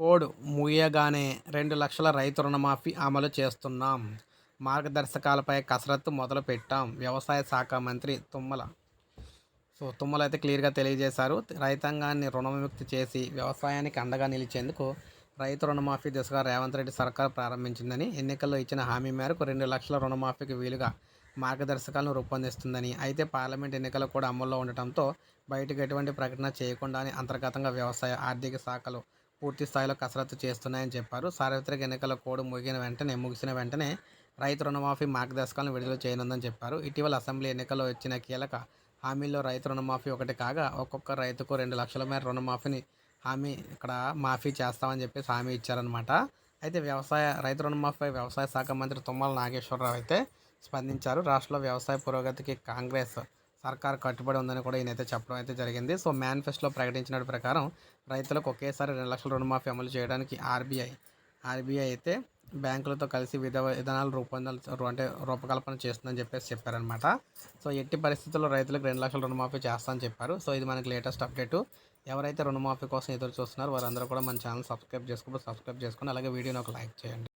Code ముగియగానే రెండు లక్షల రైతు రుణమాఫీ అమలు చేస్తున్నాం. మార్గదర్శకాలపై కసరత్తు మొదలు పెట్టాం వ్యవసాయ శాఖ మంత్రి తుమ్మల. సో తుమ్మల అయితే క్లియర్గా తెలియజేశారు. రైతాంగాన్ని రుణవిముక్తి చేసి వ్యవసాయానికి అండగా నిలిచేందుకు రైతు రుణమాఫీ దిశగా రేవంత్ రెడ్డి సర్కార్ ప్రారంభించిందని ఎన్నికల్లో ఇచ్చిన హామీ మేరకు రెండు లక్షల రుణమాఫీకి వీలుగా మార్గదర్శకాలను రూపొందిస్తుందని అయితే పార్లమెంట్ ఎన్నికలు కూడా అమల్లో ఉండటంతో బయటకు ఎటువంటి ప్రకటన చేయకుండానే అంతర్గతంగా వ్యవసాయ ఆర్థిక శాఖలు పూర్తి స్థాయిలో కసరత్తు చేస్తున్నాయని చెప్పారు. సార్వత్రిక ఎన్నికల కోడ్ ముగిన వెంటనే ముగిసిన వెంటనే రైతు రుణమాఫీ మార్గదర్శకాలను విడుదల చేయనుందని చెప్పారు. ఇటీవల అసెంబ్లీ ఎన్నికల్లో వచ్చిన కీలక హామీల్లో రైతు రుణమాఫీ ఒకటి కాగా ఒక్కొక్క రైతుకు రెండు లక్షల మేర రుణమాఫీని హామీ ఇక్కడ మాఫీ చేస్తామని చెప్పేసి హామీ ఇచ్చారనమాట అయితే వ్యవసాయ రైతు రుణమాఫీ వ్యవసాయ శాఖ మంత్రి తుమ్మల నాగేశ్వరరావు అయితే స్పందించారు. రాష్ట్రంలో వ్యవసాయ పురోగతికి కాంగ్రెస్ సర్కార్ కట్టుబడి ఉందని కూడా ఈయనైతే చెప్పడం అయితే జరిగింది. సో మేనిఫెస్టోలో ప్రకటించిన ప్రకారం రైతులకు ఒకేసారి రెండు లక్షల రుణమాఫీ అమలు చేయడానికి ఆర్బీఐ ఆర్బీఐ అయితే బ్యాంకులతో కలిసి విధ విధానాలు రూపొందలు అంటే రూపకల్పన చేస్తుందని చెప్పేసి చెప్పారనమాట సో ఎట్టి పరిస్థితుల్లో రైతులకు రెండు లక్షల రుణమాఫీ చేస్తామని చెప్పారు. సో ఇది మనకి లేటెస్ట్ అప్డేటు. ఎవరైతే రుణమాఫీ కోసం ఎదురు చూస్తున్నారో వారందరూ కూడా మన ఛానల్ సబ్స్క్రైబ్ చేసుకోండి సబ్స్క్రైబ్ చేసుకొని అలాగే వీడియోని ఒక లైక్ చేయండి.